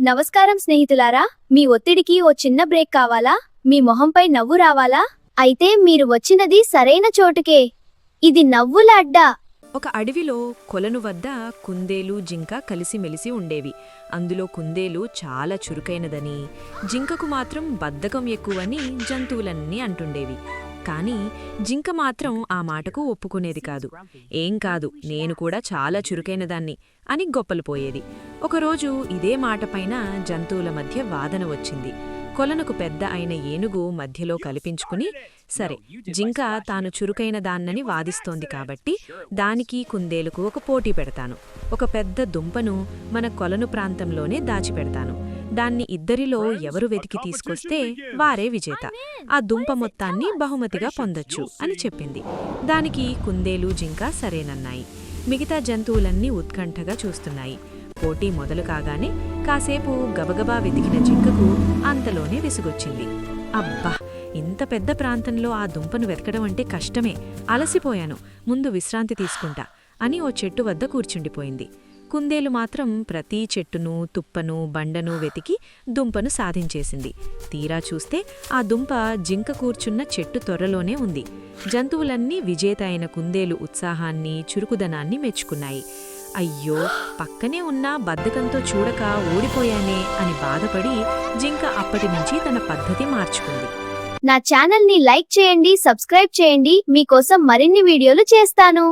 నమస్కారం స్నేహితులారా మీ ఒత్తిడికి ఓ చిన్న బ్రేక్ కావాలా? మీ మొహంపై నవ్వు రావాలా? అయితే మీరు వచ్చినది సరైన చోటుకే. ఇది నవ్వుల అడ్డా. ఒక అడవిలో కొలను వద్ద కుందేలు జింక కలిసిమెలిసి ఉండేవి. అందులో కుందేలు చాలా చురుకైనదని జింకకు మాత్రం బద్ధకం ఎక్కువని జంతువులన్నీ అంటుండేవి. కానీ జింక మాత్రం ఆ మాటకు ఒప్పుకునేది కాదు. ఏం కాదు నేను కూడా చాలా చురుకైనదాన్ని అని గొప్పలు పోయేది. ఒకరోజు ఇదే మాటపైన జంతువుల మధ్య వాదన వచ్చింది. కొలనుకు పెద్ద అయిన ఏనుగు మధ్యలో కల్పించుకుని సరే జింక తాను చురుకైన దాన్నని వాదిస్తోంది కాబట్టి దానికి కుందేలుకు ఒక పోటీ పెడతాను. ఒక పెద్ద దుంపను మన కొలను ప్రాంతంలోనే దాచిపెడతాను. దాన్ని ఇద్దరిలో ఎవరు వెతికి తీసుకొస్తే వారే విజేత. ఆ దుంప మొత్తాన్ని బహుమతిగా పొందొచ్చు అని చెప్పింది. దానికి కుందేలు జింక సరేనన్నాయి. మిగతా జంతువులన్నీ ఉత్కంఠగా చూస్తున్నాయి. పోటీ మొదలు కాగానే కాసేపు గబగబా వెతికిన జింకకు అంతలోనే విసుగొచ్చింది. అబ్బా! ఇంత పెద్ద ప్రాంతంలో ఆ దుంపను వెతకడం అంటే కష్టమే. అలసిపోయాను. ముందు విశ్రాంతి తీసుకుంటా అని ఓ చెట్టు వద్ద కూర్చుండిపోయింది. కుందేలు మాత్రం ప్రతి చెట్టును తుప్పను బండను వెతికి దుంపను సాధించేసింది. తీరా చూస్తే ఆ దుంప జింక కూర్చున్న చెట్టు త్వరలోనే ఉంది. జంతువులన్నీ విజేత అయిన కుందేలు ఉత్సాహాన్ని చురుకుదనాన్ని మెచ్చుకున్నాయి. అయ్యో పక్కనే ఉన్న బద్ధకంతో చూడక ఓడిపోయానే అని బాధపడి జింక అప్పటి నుంచి తన పద్ధతి మార్చుకుంది. నా ఛానల్ని లైక్ చేయండి సబ్స్క్రైబ్ చేయండి మీకోసం మరిన్ని వీడియోలు చేస్తాను.